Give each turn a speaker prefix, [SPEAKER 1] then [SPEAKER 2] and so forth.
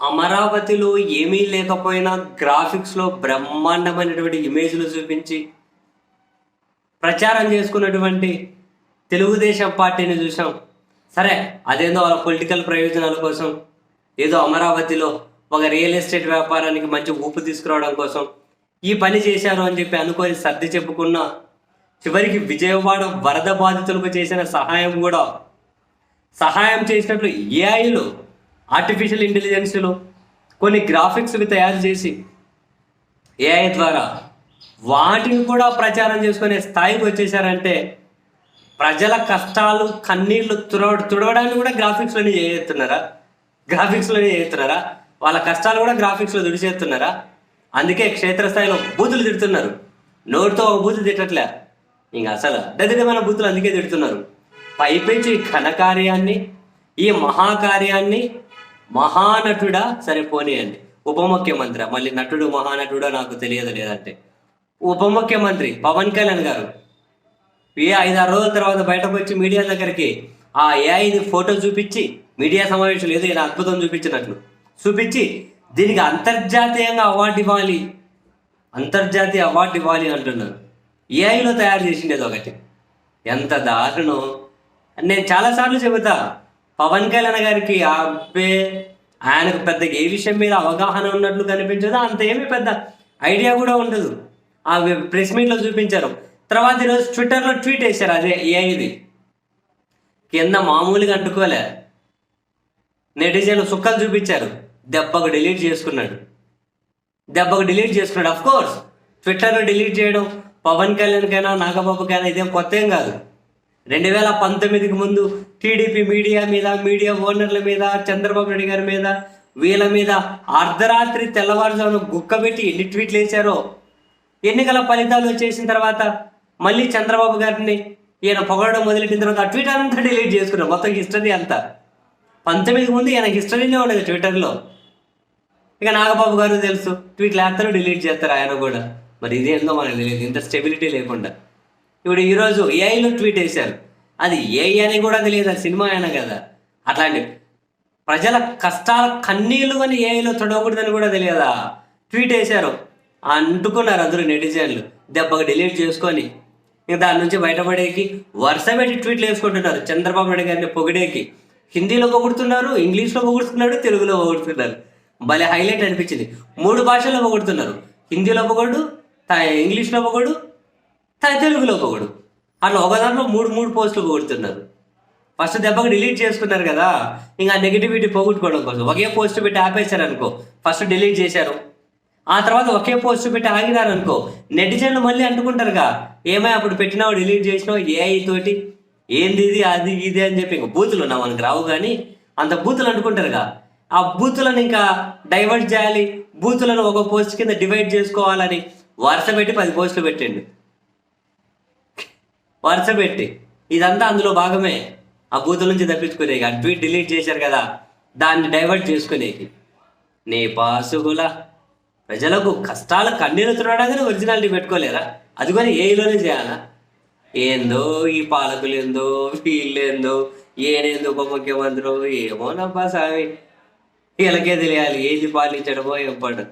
[SPEAKER 1] అమరావతిలో ఏమీ లేకపోయినా గ్రాఫిక్స్లో బ్రహ్మాండమైనటువంటి ఇమేజ్లు చూపించి ప్రచారం చేసుకున్నటువంటి తెలుగుదేశం పార్టీని చూసాం సరే అదేందో వాళ్ళ పొలిటికల్ ప్రయోజనాల కోసం ఏదో అమరావతిలో ఒక రియల్ ఎస్టేట్ వ్యాపారానికి మంచి ఊపు తీసుకురావడం కోసం ఈ పని చేశారు అని చెప్పి అనుకొని సర్ది చెప్పుకున్న చివరికి విజయవాడ వరద బాధితులకు చేసిన సహాయం కూడా సహాయం చేసినట్లు ఏఐలో ఆర్టిఫిషియల్ ఇంటెలిజెన్స్లో కొన్ని గ్రాఫిక్స్ని తయారు చేసి ఏఐ ద్వారా వాటిని కూడా ప్రచారం చేసుకునే స్థాయికి వచ్చేసారంటే ప్రజల కష్టాలు కన్నీళ్ళు తుడవ తుడవడానికి కూడా గ్రాఫిక్స్లోనే చేస్తున్నారా? గ్రాఫిక్స్లోనే చేస్తున్నారా? వాళ్ళ కష్టాలు కూడా గ్రాఫిక్స్లో దుడిచేస్తున్నారా అందుకే క్షేత్రస్థాయిలో బూతులు తిడుతున్నారు. నోటితో ఒక బూతులు తిట్టట్లే. ఇంకా అసలు దరిద్రమైన బూతులు అందుకే తిడుతున్నారు. పైపెంచి ఈ ఘనకార్యాన్ని ఈ మహాకార్యాన్ని మహానటుడా? సరే పోనీయండి ఉప ముఖ్యమంత్రి మళ్ళీ నటుడు మహానటుడా నాకు తెలియదు లేదంటే. ఉప ముఖ్యమంత్రి పవన్ కళ్యాణ్ గారు. ఏ ఐదారు రోజుల తర్వాత బయటకు వచ్చి మీడియా దగ్గరికి ఆ ఏఐది ఫోటో చూపించి మీడియా సమావేశం ఏదో ఇలా అద్భుతం చూపించినట్లు చూపించి దీనికి అంతర్జాతీయంగా అవార్డు ఇవ్వాలి. అంతర్జాతీయ అవార్డు ఇవ్వాలి అంటున్నారు. ఏఐలో తయారు చేసిండేది ఒకటి. ఎంత దారుణం. నేను చాలాసార్లు చెబుతా పవన్ కళ్యాణ్ గారికి అబ్బే ఆయనకు పెద్ద ఏ విషయం మీద అవగాహన ఉన్నట్లు కనిపించదు అంత ఏమీ పెద్ద ఐడియా కూడా ఉండదు. ఆ ప్రెస్ మీట్లో చూపించారు. తర్వాత ఈరోజు ట్విట్టర్లో ట్వీట్ వేశారు అదే ఏఐది కింద మామూలుగా అంటుకోలే. నెటిజన్లు సుక్కలు చూపించారు. దెబ్బకు డిలీట్ చేసుకున్నాడు. దెబ్బకు డిలీట్ చేసుకున్నాడు అఫ్ కోర్స్ ట్విట్టర్ను డిలీట్ చేయడం పవన్ కళ్యాణ్కైనా నాగబాబుకైనా ఇదేం కొత్త ఏం కాదు. రెండు వేల పంతొమ్మిదికి ముందు టీడీపీ మీడియా మీద మీడియా ఓనర్ల మీద చంద్రబాబు నాయుడు గారి మీద వీళ్ళ మీద అర్ధరాత్రి తెల్లవారుజామున గుక్కబెట్టి ఎన్ని ట్వీట్లు వేశారో ఎన్నికల ఫలితాలు వచ్చేసిన తర్వాత మళ్ళీ చంద్రబాబు గారిని ఈయన పొగడడం మొదలెట్టిన తర్వాత ఆ ట్వీట్ అంతా డిలీట్ చేసుకున్నాం మొత్తం హిస్టరీ అంతా. పంతొమ్మిదికి ముందు ఈయన హిస్టరీనే ఉండదు ట్విట్టర్లో. ఇక నాగబాబు గారు తెలుసు ట్వీట్లు వేస్తారు డిలీట్ చేస్తారు ఆయన కూడా. మరి ఇదేందో మనకు తెలియదు. ఇంత స్టెబిలిటీ లేకుండా. ఇప్పుడు ఈరోజు ఏఐలో ట్వీట్ వేశారు. అది ఏఐ అని కూడా తెలియదు సినిమా అయినా కదా. అట్లాంటి ప్రజల కష్టాల కన్నీళ్ళు అని ఏఐలో తొడవకూడదని కూడా తెలియదా? ట్వీట్ వేశారు. అంటుకున్నారు అందరూ నెటిజన్లు. దెబ్బకు డిలీట్ చేసుకొని దాని నుంచి బయటపడేకి వరుస పెట్టి ట్వీట్లు వేసుకుంటున్నారు. చంద్రబాబు నాయుడు గారిని పొగిడేకి. హిందీలో పొగుడుతున్నారు ఇంగ్లీష్లో పొగుడుతున్నాడు తెలుగులో పొగుడుతున్నారు. భలే హైలైట్ అనిపించింది. మూడు భాషల్లో పొగుడుతున్నారు. హిందీలో పొగడు తా- ఇంగ్లీష్లో పొగడు తెలుగులో పొగడు. అట్లా ఒకదాంట్లో మూడు మూడు పోస్టులు పొగుడుతున్నారు. ఫస్ట్ దెబ్బకి డిలీట్ చేసుకున్నారు కదా ఇంకా నెగిటివిటీ పోగొట్టుకోవడం కోసం. ఒకే పోస్ట్ పెట్టి ఆపేశారు అనుకో ఫస్ట్ డిలీట్ చేశారు. ఆ తర్వాత ఒకే పోస్ట్ పెట్టి ఆగినారు అనుకో నెటిజన్లు మళ్ళీ అంటుకుంటారుగా ఏమై అప్పుడు పెట్టినావు డిలీట్ చేసినావు ఏఐ తోటి? ఏంది ఇది అది ఇది అని చెప్పి. ఇంకా బూతులు నా మనకు రావు కానీ అంత బూతులు అంటుకుంటారుగా. ఆ బూతులను ఇంకా డైవర్ట్ చేయాలి. బూతులను ఒక పోస్ట్ కింద డివైడ్ చేసుకోవాలని వరుస పెట్టి పది పోస్టులు పెట్టండి. వరుస పెట్టి ఇదంతా అందులో భాగమే ఆ బూతుల నుంచి తప్పించుకునేకి ఆ ట్వీట్ డిలీట్ చేశారు కదా దాన్ని డైవర్ట్ చేసుకునేకి. నీ పాసుగుల ప్రజలకు కష్టాలు కన్నీళ్ళు తుడవడానికి ఒరిజినాలిటీ పెట్టుకోలేరా అది కూడా ఏలోనే చేయాలా? ఏందో ఈ పాలకులు ఏందో వీళ్ళేందో ఏనేందో ఉప ముఖ్యమంత్రి ఏమో నబ్బా స్వామి వీళ్ళకే తెలియాలి ఏది పాలించడమో ఏం పడదు.